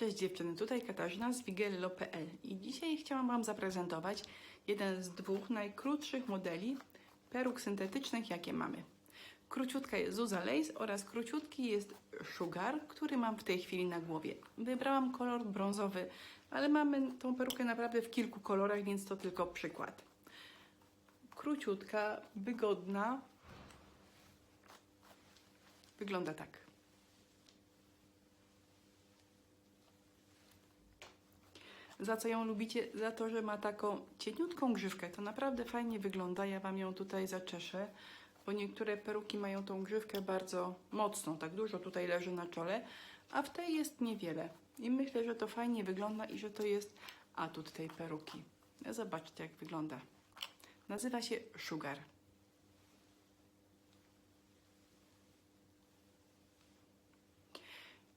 Cześć dziewczyny, tutaj Katarzyna z wigello.pl i dzisiaj chciałam Wam zaprezentować jeden z dwóch najkrótszych modeli peruk syntetycznych, jakie mamy. Króciutka jest Zuza Lace oraz króciutki jest Sugar, który mam w tej chwili na głowie. Wybrałam kolor brązowy, ale mamy tą perukę naprawdę w kilku kolorach, więc to tylko przykład. Króciutka, wygodna, wygląda tak. Za co ją lubicie? Za to, że ma taką cieniutką grzywkę. To naprawdę fajnie wygląda. Ja Wam ją tutaj zaczeszę, bo niektóre peruki mają tą grzywkę bardzo mocną. Tak dużo tutaj leży na czole, a w tej jest niewiele. I myślę, że to fajnie wygląda i że to jest atut tej peruki. Zobaczcie, jak wygląda. Nazywa się Sugar.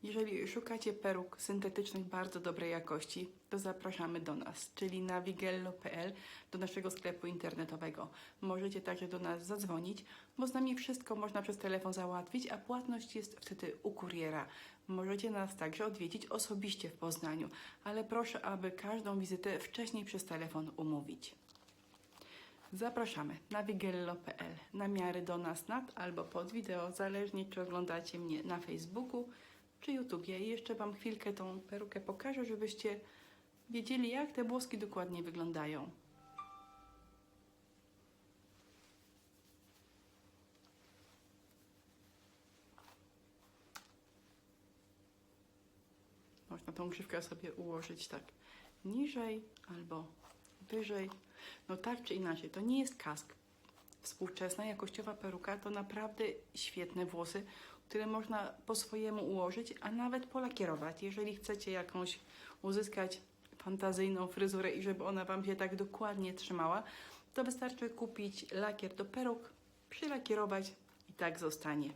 Jeżeli szukacie peruk syntetycznych bardzo dobrej jakości, to zapraszamy do nas, czyli na wigello.pl, do naszego sklepu internetowego. Możecie także do nas zadzwonić, bo z nami wszystko można przez telefon załatwić, a płatność jest wtedy u kuriera. Możecie nas także odwiedzić osobiście w Poznaniu, ale proszę, aby każdą wizytę wcześniej przez telefon umówić. Zapraszamy na wigello.pl, na miary do nas nad albo pod wideo, zależnie czy oglądacie mnie na Facebooku czy YouTubie. I jeszcze Wam chwilkę tą perukę pokażę, żebyście wiedzieli, jak te włoski dokładnie wyglądają. Można tą grzywkę sobie ułożyć tak niżej albo wyżej. No tak czy inaczej, to nie jest kask. Współczesna, jakościowa peruka to naprawdę świetne włosy, które można po swojemu ułożyć, a nawet polakierować. Jeżeli chcecie jakąś uzyskać fantazyjną fryzurę i żeby ona Wam się tak dokładnie trzymała, to wystarczy kupić lakier do peruk, przylakierować i tak zostanie.